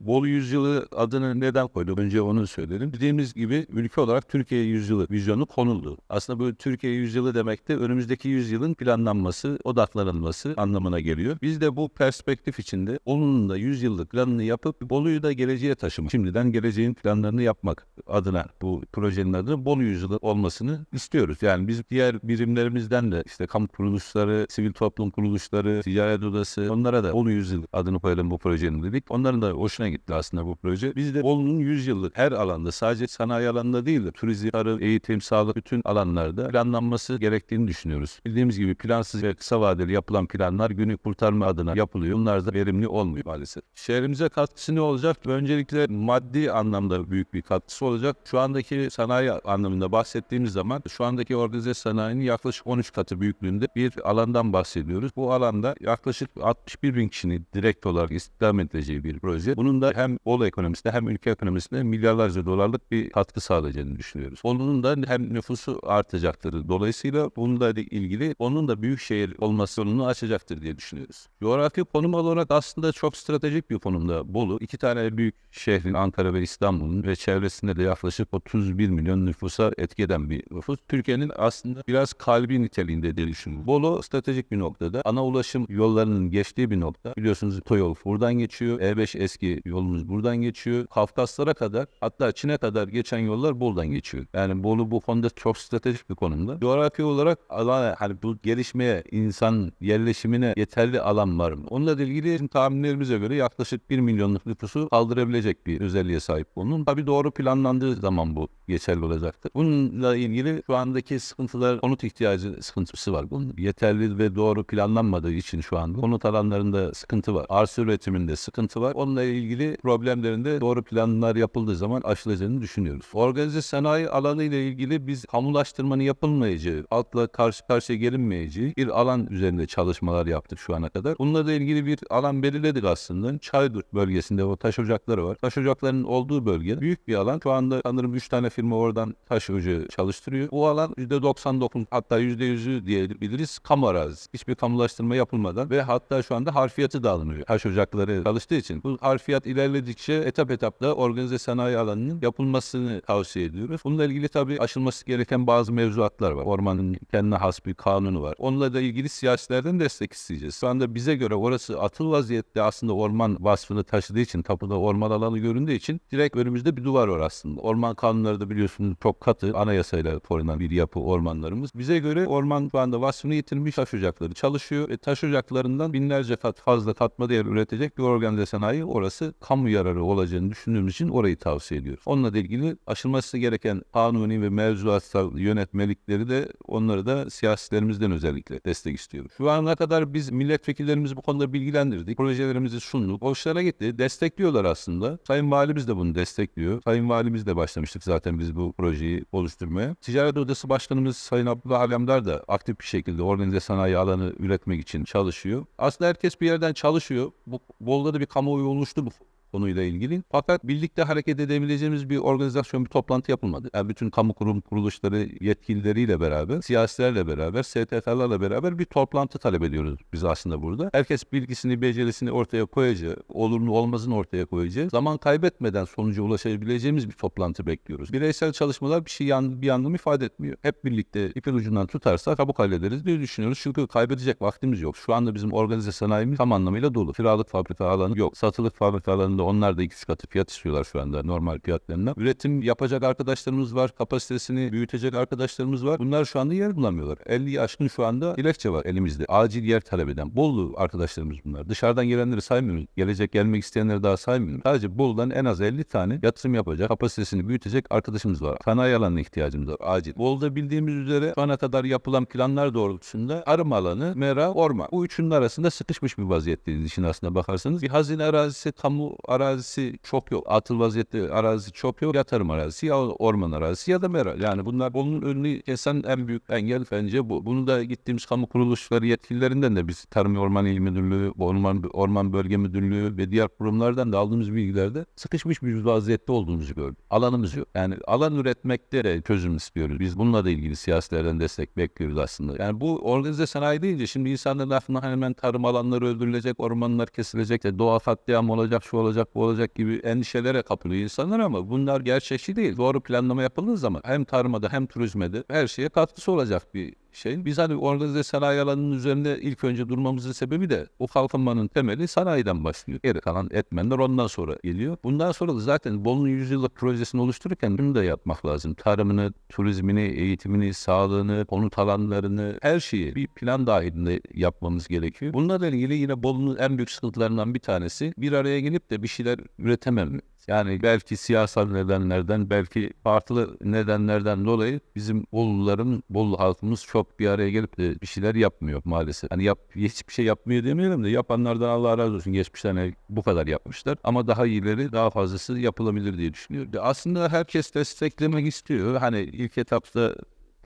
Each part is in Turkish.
Bolu Yüzyılı adını neden koyduk? Önce onu söyledim. Dediğimiz gibi ülke olarak Türkiye Yüzyılı vizyonu konuldu. Aslında bu Türkiye Yüzyılı demek de önümüzdeki yüzyılın planlanması, odaklanılması anlamına geliyor. Biz de bu perspektif içinde Bolu'nun da yüzyıllık planını yapıp Bolu'yu da geleceğe taşımak, şimdiden geleceğin planlarını yapmak adına bu projenin adını Bolu Yüzyılı olmasını istiyoruz. Yani biz diğer birimlerimizden de işte kamu kuruluşları, sivil toplum kuruluşları, ticaret odası onlara da Bolu Yüzyılı adını koyalım bu projenin dedik. Onların da hoşuna gitti aslında bu proje. Biz de Bolu'nun 100 yıllık her alanda sadece sanayi alanında değil de turizm, tarım, eğitim, sağlık bütün alanlarda planlanması gerektiğini düşünüyoruz. Bildiğimiz gibi plansız ve kısa vadeli yapılan planlar günü kurtarma adına yapılıyor. Bunlar da verimli olmuyor maalesef. Şehrimize katkısı ne olacak? Öncelikle maddi anlamda büyük bir katkısı olacak. Şu andaki sanayi anlamında bahsettiğimiz zaman şu andaki organize sanayinin yaklaşık 13 katı büyüklüğünde bir alandan bahsediyoruz. Bu alanda yaklaşık 61 bin kişinin direkt olarak istihdam edileceği bir proje. Bunun da hem Bolu ekonomisine hem ülke ekonomisine milyarlarca dolarlık bir katkı sağlayacağını düşünüyoruz. Onun da hem nüfusu artacaktır. Dolayısıyla bununla ilgili onun da büyük şehir olması yolunu açacaktır diye düşünüyoruz. Coğrafi konum olarak aslında çok stratejik bir konumda Bolu. İki tane büyük şehrin Ankara ve İstanbul'un ve çevresinde de yaklaşık 31 milyon nüfusa etki eden bir nüfus. Türkiye'nin aslında biraz kalbi niteliğinde diye düşünüyorum. Bolu stratejik bir noktada. Ana ulaşım yollarının geçtiği bir nokta. Biliyorsunuz otoyol buradan geçiyor. E5 eski yolumuz buradan geçiyor. Kafkaslara kadar hatta Çin'e kadar geçen yollar Bolu'dan geçiyor. Yani Bolu bu konuda çok stratejik bir konumda. Coğrafi olarak alan hani bu gelişmeye, insan yerleşimine yeterli alan var mı? Onunla ilgili bizim tahminlerimize göre yaklaşık 1 milyonluk nüfusu kaldırabilecek bir özelliğe sahip bunun. Tabii doğru planlandığı zaman bu geçerli olacaktır. Bununla ilgili şu andaki sıkıntılar, konut ihtiyacı sıkıntısı var. Bunun yeterli ve doğru planlanmadığı için şu anda konut alanlarında sıkıntı var. Arsa üretiminde sıkıntı var. Onunla ilgili problemlerinde doğru planlar yapıldığı zaman aşılacağını düşünüyoruz. Organize sanayi alanı ile ilgili biz kamulaştırmanın yapılmayacağı, halkla karşı karşıya gelinmeyeceği bir alan üzerinde çalışmalar yaptık şu ana kadar. Bununla da ilgili bir alan belirledik aslında. Çaydur bölgesinde o taş ocakları var. Taş ocaklarının olduğu bölge büyük bir alan. Şu anda sanırım 3 tane firma oradan taş ocağı çalıştırıyor. Bu alan %99 hatta %100'ü diyebiliriz kamu arazisi. Hiçbir kamulaştırma yapılmadan ve hatta şu anda harfiyatı da alınıyor. Taş ocakları çalıştığı için. Bu harfiyat ilerledikçe etap etapta organize sanayi alanının yapılmasını tavsiye ediyoruz. Bununla ilgili tabii aşılması gereken bazı mevzuatlar var. Ormanın kendine has bir kanunu var. Onunla da ilgili siyasilerden destek isteyeceğiz. Şu anda bize göre orası atıl vaziyette aslında orman vasfını taşıdığı için, tapuda orman alanı göründüğü için direkt önümüzde bir duvar var aslında. Orman kanunları da biliyorsunuz çok katı anayasayla korunan bir yapı ormanlarımız. Bize göre orman şu anda vasfını yitirmiş taş ocakları çalışıyor. E, taş ocaklarından binlerce kat fazla katma değer üretecek bir organize sanayi orası kamu yararı olacağını düşündüğümüz için orayı tavsiye ediyoruz. Onunla ilgili aşılması gereken kanuni ve mevzuatsal yönetmelikleri de onları da siyasilerimizden özellikle destek istiyoruz. Şu ana kadar biz milletvekillerimizi bu konuda bilgilendirdik. Projelerimizi sunduk. Hoşlara gitti. Destekliyorlar aslında. Sayın Valimiz de bunu destekliyor. Sayın Valimiz de başlamıştık zaten biz bu projeyi oluşturmaya. Ticaret Odası Başkanımız Sayın Abdullah Alemdar da aktif bir şekilde organize sanayi alanı üretmek için çalışıyor. Aslında herkes bir yerden çalışıyor. Bu Bolu'da da bir kamuoyu oluştu bu konuyla ilgili. Fakat birlikte hareket edebileceğimiz bir organizasyon, bir toplantı yapılmadı. Yani bütün kamu kurum kuruluşları yetkilileriyle beraber, siyasilerle beraber, STK'larla beraber bir toplantı talep ediyoruz biz aslında burada. Herkes bilgisini, becerisini ortaya koyacağı, olumlu olmazını ortaya koyacağı, zaman kaybetmeden sonuca ulaşabileceğimiz bir toplantı bekliyoruz. Bireysel çalışmalar bir şey yan, bir anlam ifade etmiyor. Hep birlikte ipin ucundan tutarsak kabuk hallederiz diye düşünüyoruz. Çünkü kaybedecek vaktimiz yok. Şu anda bizim organize sanayimiz tam anlamıyla dolu. Kiralık fabrika alanı yok. Satılık fabrika alanında onlar da iki katı fiyat istiyorlar şu anda normal fiyatlarından. Üretim yapacak arkadaşlarımız var. Kapasitesini büyütecek arkadaşlarımız var. Bunlar şu anda yer bulamıyorlar. 50 aşkın şu anda dilekçe var elimizde. Acil yer talep eden. Bolu arkadaşlarımız bunlar. Dışarıdan gelenleri saymıyoruz. Gelecek gelmek isteyenleri daha saymıyorum. Sadece Bolu'dan en az 50 tane yatırım yapacak, kapasitesini büyütecek arkadaşımız var. Sanayi alanına ihtiyacımız var. Acil. Bolu'da bildiğimiz üzere şu ana kadar yapılan planlar doğrultusunda tarım alanı, mera, orman. Bu üçünün arasında sıkışmış bir vaziyetteyiz işin aslına bakarsanız. Bir hazine arazisi, kamu arazisi çok yok. Atıl vaziyette arazi çok yok. Ya tarım arazisi ya orman arazisi ya da mera. Yani bunlar bunun önünü kesen en büyük engel bence bu. Bunu da gittiğimiz kamu kuruluşları yetkililerinden de biz Tarım Orman İl Müdürlüğü, Orman, Orman Bölge Müdürlüğü ve diğer kurumlardan da aldığımız bilgilerde sıkışmış bir vaziyette olduğumuzu gördük. Alanımız yok. Yani alan üretmekte de çözüm istiyoruz. Biz bununla da ilgili siyasilerden destek bekliyoruz aslında. Yani bu organize sanayi deyince şimdi insanların aklına hemen tarım alanları öldürülecek, ormanlar kesilecek, doğa katliam olacak, şu olacak olacak bu olacak gibi endişelere kapılıyor insanlar ama bunlar gerçekçi değil. Doğru planlama yapıldığı zaman hem tarımada hem turizmede her şeye katkısı olacak bir şey. Biz hani organize sanayi alanının üzerinde ilk önce durmamızın sebebi de o kalkınmanın temeli sanayiden başlıyor. Geri kalan etmenler ondan sonra geliyor. Bundan sonra da zaten Bolu'nun yüzyıllık projesini oluştururken bunu da yapmak lazım. Tarımını, turizmini, eğitimini, sağlığını, konut alanlarını her şeyi bir plan dahilinde yapmamız gerekiyor. Bunlarla ilgili yine Bolu'nun en büyük sıkıntılarından bir tanesi bir araya gelip de bir şeyler üretemem. Yani belki siyasal nedenlerden, belki farklı nedenlerden dolayı bizim Boluların, Bolu halkımız çok bir araya gelip de bir şeyler yapmıyor maalesef. Hani yap, hiçbir şey yapmıyor demeyelim de yapanlardan Allah razı olsun. Geçmişten hani bu kadar yapmışlar. Ama daha iyileri, daha fazlası yapılabilir diye düşünüyorum. Aslında herkes desteklemek istiyor. Hani ilk etapta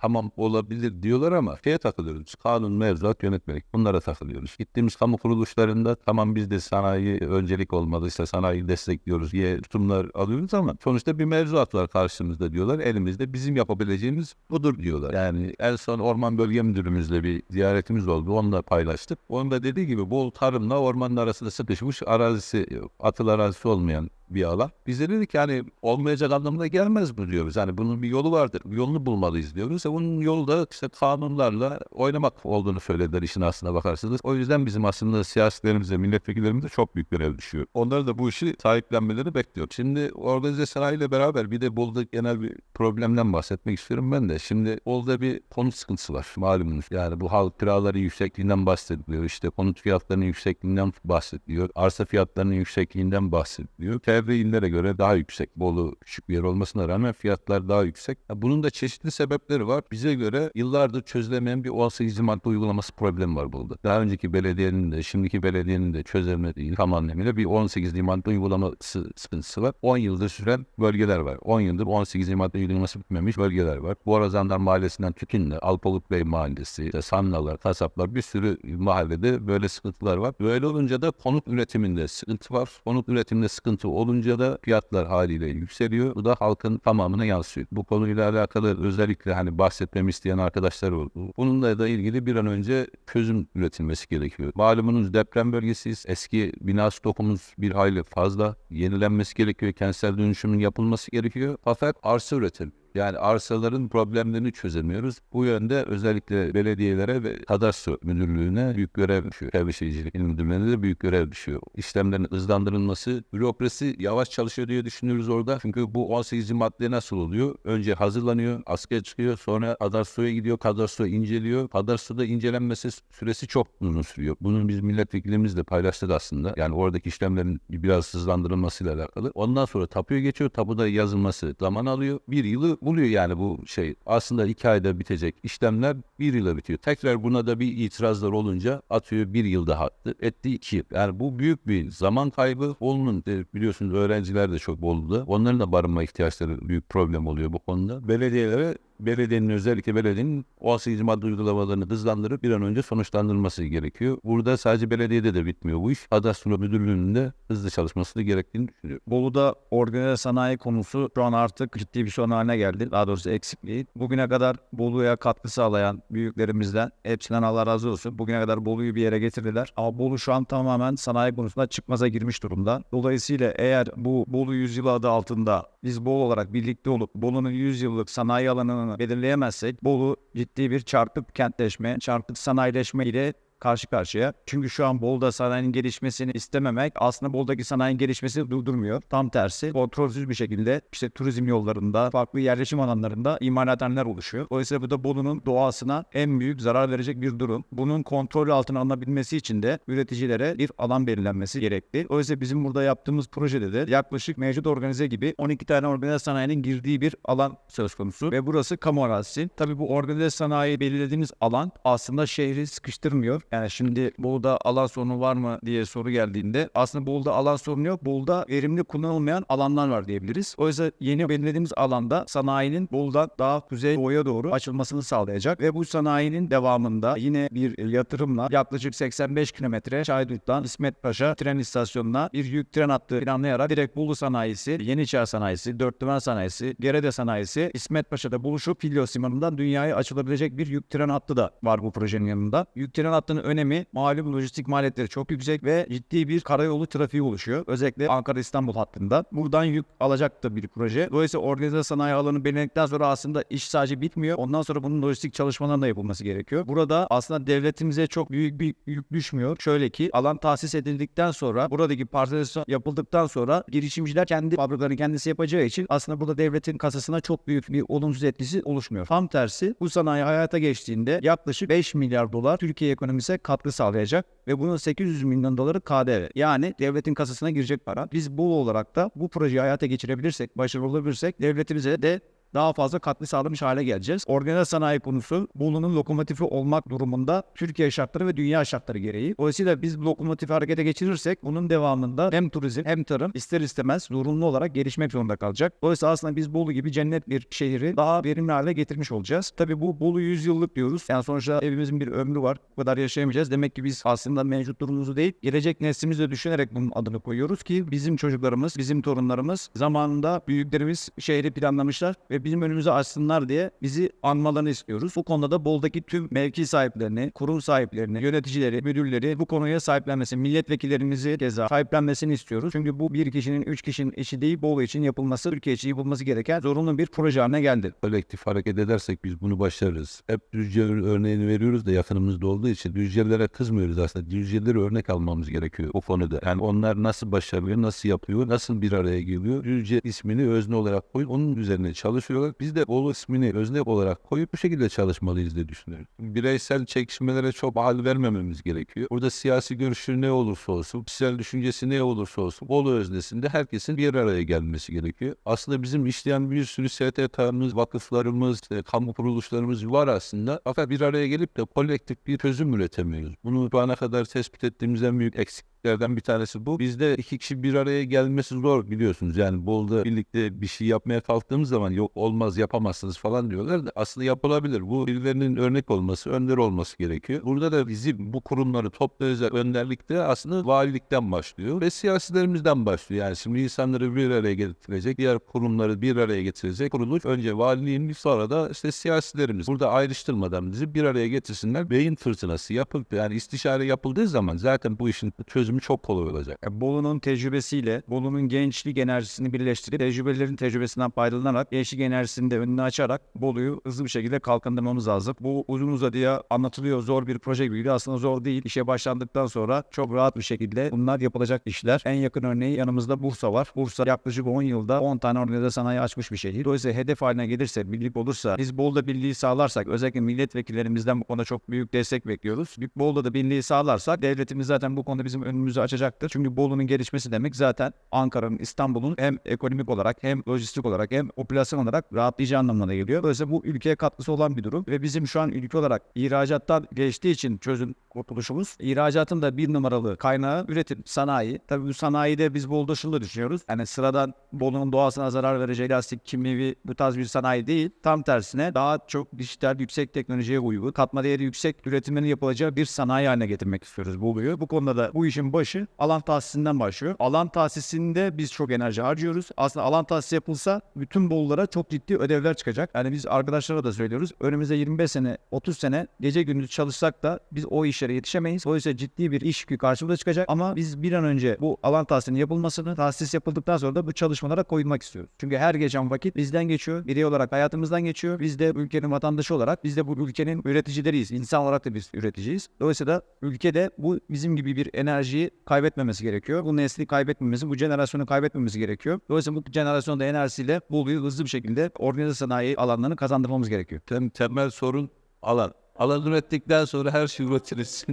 tamam olabilir diyorlar ama şeye takılıyoruz. Kanun, mevzuat, yönetmelik bunlara takılıyoruz. Gittiğimiz kamu kuruluşlarında tamam biz de sanayi öncelik olmalıysa sanayiyi destekliyoruz diye tutumlar alıyoruz ama sonuçta bir mevzuat var karşımızda diyorlar. Elimizde bizim yapabileceğimiz budur diyorlar. Yani en son Orman Bölge Müdürümüzle bir ziyaretimiz oldu. Onunla paylaştık. Onun da dediği gibi bol tarımla ormanın arasında sıkışmış arazisi, atıl arazisi olmayan bir alan. Biz de dedik yani olmayacak anlamına gelmez mi diyoruz. Yani bunun bir yolu vardır. Bir yolunu bulmalıyız diyoruz. E bunun yolu da işte kanunlarla oynamak olduğunu söylediler işin aslına bakarsanız. O yüzden bizim aslında siyasetlerimize, milletvekillerimize çok büyük görev düşüyor. Onları da bu işi sahiplenmeleri bekliyor. Şimdi organize sanayiyle beraber bir de Bolu'da genel bir problemden bahsetmek istiyorum ben de. Şimdi Bolu'da bir konut sıkıntısı var malumunuz. Yani bu halk kiraları yüksekliğinden bahsediliyor. İşte konut fiyatlarının yüksekliğinden bahsediliyor. Arsa fiyatlarının yüksekliğinden bahsediliyor. Çevre illere göre daha yüksek. Bolu küçük bir yer olmasına rağmen fiyatlar daha yüksek. Bunun da çeşitli sebepleri var. Bize göre yıllardır çözülemeyen bir 18 madde uygulaması problemi var Bolu'da. Daha önceki belediyenin de şimdiki belediyenin de çözemediği tam anlamıyla bir 18 madde uygulaması sıkıntısı var. 10 yıldır süren bölgeler var. 10 yıldır 18 madde uygulaması bitmemiş bölgeler var. Borazanlar Mahallesi'nden Tütün'le, Alpalık Bey Mahallesi, işte Sannalar, Kasaplar bir sürü mahallede böyle sıkıntılar var. Böyle olunca da konut üretiminde sıkıntı var. Konut üretiminde sıkıntı olunca da fiyatlar haliyle yükseliyor. Bu da halkın tamamına yansıyor. Bu konuyla alakalı özellikle hani bahsetmemi isteyen arkadaşlar oldu. Bununla da ilgili bir an önce çözüm üretilmesi gerekiyor. Malumunuz deprem bölgesiyiz. Eski bina stokumuz bir hayli fazla. Yenilenmesi gerekiyor. Kentsel dönüşümün yapılması gerekiyor. Fakat arsa üretim. Yani arsaların problemlerini çözemiyoruz. Bu yönde özellikle belediyelere ve kadastro müdürlüğüne büyük görev düşüyor. Çevre Şehircilik İl Müdürlüğü'ne de büyük görev düşüyor. İşlemlerin hızlandırılması, bürokrasi yavaş çalışıyor diye düşünüyoruz orada. Çünkü bu 18. madde nasıl oluyor? Önce hazırlanıyor, askıya çıkıyor, sonra kadastroya gidiyor, kadastro inceliyor. Kadastroda incelenmesi süresi çok uzun sürüyor. Bunun biz milletvekilimizle paylaştık aslında. Yani oradaki işlemlerin biraz hızlandırılmasıyla alakalı. Ondan sonra tapuya geçiyor. Tapuda yazılması zaman alıyor. Bir yılı buluyor yani bu şey. Aslında iki ayda bitecek işlemler bir yıla bitiyor. Tekrar buna da bir itirazlar olunca atıyor bir yıl daha. Etti iki yıl. Yani bu büyük bir zaman kaybı. Bolu'nun biliyorsunuz öğrenciler de çok Bolu'da. Onların da barınma ihtiyaçları büyük problem oluyor bu konuda. Belediyelere belediyenin özellikle belediyenin 18 madde uygulamalarını hızlandırıp bir an önce sonuçlandırılması gerekiyor. Burada sadece belediyede de bitmiyor bu iş. Kadastro Müdürlüğü'nün de hızlı çalışması da gerektiğini düşünüyorum. Bolu'da organize sanayi konusu şu an artık ciddi bir sorun haline geldi. Daha doğrusu eksikliği. Bugüne kadar Bolu'ya katkı sağlayan büyüklerimizden hepsinden Allah razı olsun. Bugüne kadar Bolu'yu bir yere getirdiler. Ama Bolu şu an tamamen sanayi konusunda çıkmaza girmiş durumda. Dolayısıyla eğer bu Bolu yüzyılı adı altında biz Bolu olarak birlikte olup Bolu'nun 100 yıllık sanayi alanını belirleyemezsek Bolu ciddi bir çarpık kentleşme, çarpık sanayileşme ile karşı karşıya. Çünkü şu an Bolu'da sanayinin gelişmesini istememek aslında Bolu'daki sanayinin gelişmesini durdurmuyor. Tam tersi kontrolsüz bir şekilde işte turizm yollarında, farklı yerleşim alanlarında imalathaneler oluşuyor. Dolayısıyla bu da Bolu'nun doğasına en büyük zarar verecek bir durum. Bunun kontrol altına alınabilmesi için de üreticilere bir alan belirlenmesi gerekli. Dolayısıyla bizim burada yaptığımız projede de yaklaşık mevcut organize gibi 12 tane organize sanayinin girdiği bir alan söz konusu ve burası kamu arazisi. Tabii bu organize sanayi belirlediğimiz alan aslında şehri sıkıştırmıyor. Yani şimdi Bolu'da alan sorunu var mı diye soru geldiğinde aslında Bolu'da alan sorunu yok. Bolu'da verimli kullanılmayan alanlar var diyebiliriz. Oysa yeni belirlediğimiz alanda sanayinin Bolu'dan daha kuzey doğuya doğru açılmasını sağlayacak ve bu sanayinin devamında yine bir yatırımla yaklaşık 85 kilometre Çaydut'tan İsmet Paşa tren istasyonuna bir yük tren hattı planlayarak direkt Bolu sanayisi, Yeniçer sanayisi, Dörtlümen sanayisi, Gerede sanayisi İsmet Paşa'da buluşup Filyos limanından dünyaya açılabilecek bir yük tren hattı da var bu projenin yanında. Yük tren hattının Buranın önemi malum lojistik maliyetleri çok yüksek ve ciddi bir karayolu trafiği oluşuyor. Özellikle Ankara-İstanbul hattında. Buradan yük alacak da bir proje. Dolayısıyla organize sanayi alanı belirlendikten sonra aslında iş sadece bitmiyor. Ondan sonra bunun lojistik çalışmalarının da yapılması gerekiyor. Burada aslında devletimize çok büyük bir yük düşmüyor. Şöyle ki alan tahsis edildikten sonra buradaki parselasyon yapıldıktan sonra girişimciler kendi fabrikalarını kendisi yapacağı için aslında burada devletin kasasına çok büyük bir olumsuz etkisi oluşmuyor. Tam tersi bu sanayi hayata geçtiğinde yaklaşık 5 milyar dolar Türkiye ekonomisine katkı sağlayacak ve bunun 800 milyon doları KDV. Yani devletin kasasına girecek para. Biz bu olarak da bu projeyi hayata geçirebilirsek, başarılı olabilirsek devletimize de daha fazla katkı sağlamış hale geleceğiz. Organize sanayi konusu Bolu'nun lokomotifi olmak durumunda Türkiye şartları ve dünya şartları gereği. Dolayısıyla biz bu lokomotifi harekete geçirirsek bunun devamında hem turizm hem tarım ister istemez zorunlu olarak gelişmek zorunda kalacak. Dolayısıyla aslında biz Bolu gibi cennet bir şehri daha verimli hale getirmiş olacağız. Tabii bu Bolu 100 yıllık diyoruz. Yani sonuçta evimizin bir ömrü var. Bu kadar yaşayamayacağız. Demek ki biz aslında mevcut durumumuzu değil, gelecek neslimizi düşünerek bunun adını koyuyoruz ki bizim çocuklarımız, bizim torunlarımız zamanında büyüklerimiz şehri planlamışlar ve bizim önümüze açsınlar diye bizi anmalarını istiyoruz. Bu konuda da Bol'daki tüm mevki sahiplerini, kurum sahiplerini, yöneticileri, müdürleri bu konuya sahiplenmesi, milletvekillerimizi keza sahiplenmesini istiyoruz. Çünkü bu bir kişinin, üç kişinin işi değil, Bolu için yapılması, Türkiye için yapılması gereken zorunlu bir proje haline geldi. kolektif hareket edersek biz bunu başarırız. Hep Düzce örneğini veriyoruz da yakınımızda olduğu için Düzcelilere kızmıyoruz aslında. Düzcelilere örnek almamız gerekiyor o konuda. Yani onlar nasıl başarıyor, nasıl yapıyor, nasıl bir araya geliyor. Düzce ismini özne olarak koyup onun üzerine çalışıyorlar. Biz de Bolu ismini özne olarak koyup bu şekilde çalışmalıyız diye düşünüyorum. Bireysel çekişmelere çok hal vermememiz gerekiyor. Burada siyasi görüşü ne olursa olsun, kişisel düşüncesi ne olursa olsun Bolu öznesinde herkesin bir araya gelmesi gerekiyor. Aslında bizim işleyen bir sürü STK'mız, vakıflarımız, e, kamu kuruluşlarımız var aslında. Fakat bir araya gelip de kolektif bir çözüm üretemiyoruz. Bunu şu ana kadar tespit ettiğimiz en büyük eksiklerden bir tanesi bu. Bizde iki kişi bir araya gelmesi zor biliyorsunuz. Yani Bolu'da birlikte bir şey yapmaya kalktığımız zaman yok olmaz yapamazsınız falan diyorlar da aslında yapılabilir. Bu birilerinin örnek olması, önder olması gerekiyor. Burada da bizim bu kurumları toplayacak önderlikte aslında valilikten başlıyor ve siyasilerimizden başlıyor. Yani şimdi insanları bir araya getirecek, diğer kurumları bir araya getirecek kuruluş önce valiliğin sonra da işte siyasilerimiz. Burada ayrıştırmadan bizi bir araya getirsinler. Beyin fırtınası yapıp yani istişare yapıldığı zaman zaten bu işin çözümü çok kolay olacak. E, Bolu'nun tecrübesiyle, Bolu'nun gençlik enerjisini birleştirip, tecrübelerin tecrübesinden faydalanarak, gençlik enerjisini de önüne açarak Bolu'yu hızlı bir şekilde kalkındırmamız lazım. Bu uzun uzadıya anlatılıyor zor bir proje gibi aslında zor değil. İşe başlandıktan sonra çok rahat bir şekilde bunlar yapılacak işler. En yakın örneği yanımızda Bursa var. Bursa yaklaşık 10 yılda 10 tane organize sanayi açmış bir şehir. Dolayısıyla hedef haline gelirse, birlik olursa, biz Bolu'da birliği sağlarsak, özellikle milletvekillerimizden bu konuda çok büyük destek bekliyoruz. Bolu'da da birliği sağlarsak devletimiz zaten bu konuda bizim önümüzü açacaktır. Çünkü Bolu'nun gelişmesi demek zaten Ankara'nın, İstanbul'un hem ekonomik olarak hem lojistik olarak hem popülasyon olarak rahatlayacağı anlamına geliyor. Dolayısıyla bu ülkeye katkısı olan bir durum ve bizim şu an ülke olarak ihracattan geçtiği için çözüm kurtuluşumuz. İhracatın da bir numaralı kaynağı üretim, sanayi. Tabii bu sanayide biz Bolu'da şunu da düşünüyoruz. Yani sıradan Bolu'nun doğasına zarar vereceği lastik, kimyevi bu tarz bir sanayi değil. Tam tersine daha çok dijital, yüksek teknolojiye uygun, katma değeri yüksek üretimlerin yapılacağı bir sanayi haline getirmek istiyoruz Bolu'yu. Bu konuda da bu işin başı alan tahsisinden başlıyor. Alan tahsisinde biz çok enerji harcıyoruz. Aslında alan tahsisi yapılsa bütün Bolu'lara çok ciddi ödevler çıkacak. Yani biz arkadaşlara da söylüyoruz. Önümüzde 25 sene, 30 sene gece gündüz çalışsak da biz o işlere yetişemeyiz. Dolayısıyla ciddi bir iş yükü karşımıza çıkacak. Ama biz bir an önce bu alan tahsisinin yapılmasını, tahsis yapıldıktan sonra da bu çalışmalara koyulmak istiyoruz. Çünkü her geçen vakit bizden geçiyor. Birey olarak hayatımızdan geçiyor. Biz de ülkenin vatandaşı olarak biz de bu ülkenin üreticileriyiz. İnsan olarak da biz üreticiyiz. Dolayısıyla ülkede bu bizim gibi bir enerjiyi kaybetmemesi gerekiyor. Bu nesli kaybetmemesi, bu jenerasyonu kaybetmemesi gerekiyor. Dolayısıyla bu jenerasyonda enerjisiyle Bolu'yu hızlı bir şekilde organize sanayi alanlarını kazandırmamız gerekiyor. Tem, temel sorun alan. Alan ürettikten sonra her şey üretiriz.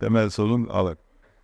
temel sorun alan.